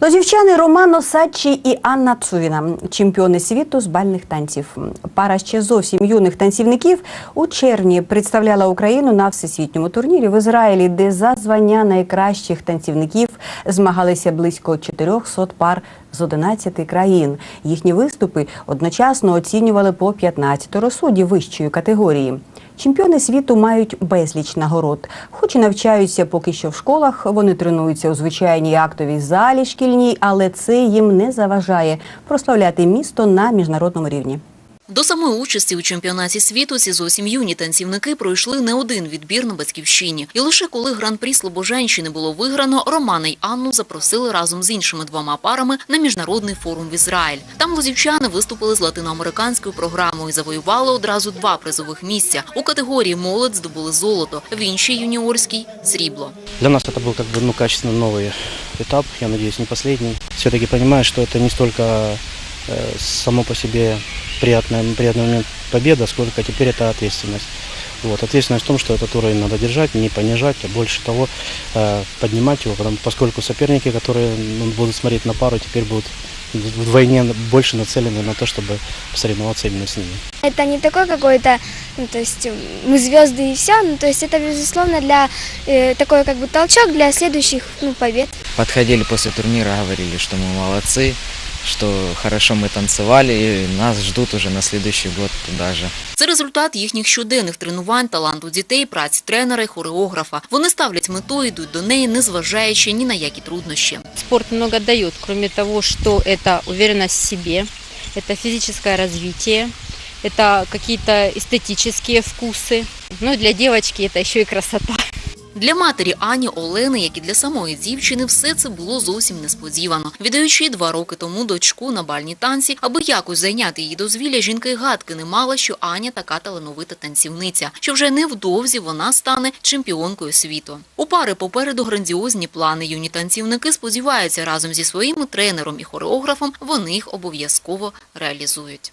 Лозівчани Роман Осадчий і Анна Цувіна, чемпіони світу з бальних танців. Пара ще зовсім юних танцівників у червні представляла Україну на всесвітньому турнірі в Ізраїлі, де за звання найкращих танцівників змагалися близько 400 пар з 11 країн. Їхні виступи одночасно оцінювали по 15 суддів вищої категорії. Чемпіони світу мають безліч нагород. Хоч і навчаються поки що в школах, вони тренуються у звичайній актовій залі шкільній, але це їм не заважає прославляти місто на міжнародному рівні. До самої участі у чемпіонаті світу ці зовсім юні танцівники пройшли не один відбір на батьківщині. І лише коли гран-прі Слобоженщини було виграно, Романа й Анну запросили разом з іншими двома парами на міжнародний форум в Ізраїль. Там лозівчани виступили з латиноамериканською програмою і завоювали одразу два призових місця. У категорії молодь здобули золото, в іншій юніорській срібло. Для нас это был как бы ну, качественно новый этап, я надеюсь, не последний. Все-таки понимаю, что это не столько э, само по себе приятный, приятный момент победа, сколько теперь это ответственность. Вот, ответственность в том, что этот уровень надо держать, не понижать, а больше того э, поднимать его, потому, поскольку соперники, которые ну, будут смотреть на пару, теперь будут вдвойне больше нацелены на то, чтобы соревноваться именно с ними. Это не такой какой-то, ну, то есть м, мы звезды и все, ну, то есть это, безусловно, для э, такой как бы толчок для следующих ну, побед. подходили после турнира, говорили, что мы молодцы, что хорошо мы танцевали, и нас ждут уже на следующий год туда же. Це результат їхніх щоденних тренувань, таланту дітей, праці тренера і хореографа. Вони ставлять мету і йдуть до неї, незважаючи ні на які труднощі. Спорт много дает, кроме того, что это уверенность в себе, это физическое развитие, это какие-то эстетические вкусы. Ну и для девочки это еще и красота. Для матері Ані Олени, як і для самої дівчини, все це було зовсім несподівано. Віддаючи два роки тому дочку на бальні танці, аби якось зайняти її дозвілля, жінка й гадки не мала, що Аня така талановита танцівниця, що вже невдовзі вона стане чемпіонкою світу. У пари попереду грандіозні плани. Юні танцівники сподіваються разом зі своїм тренером і хореографом вони їх обов'язково реалізують.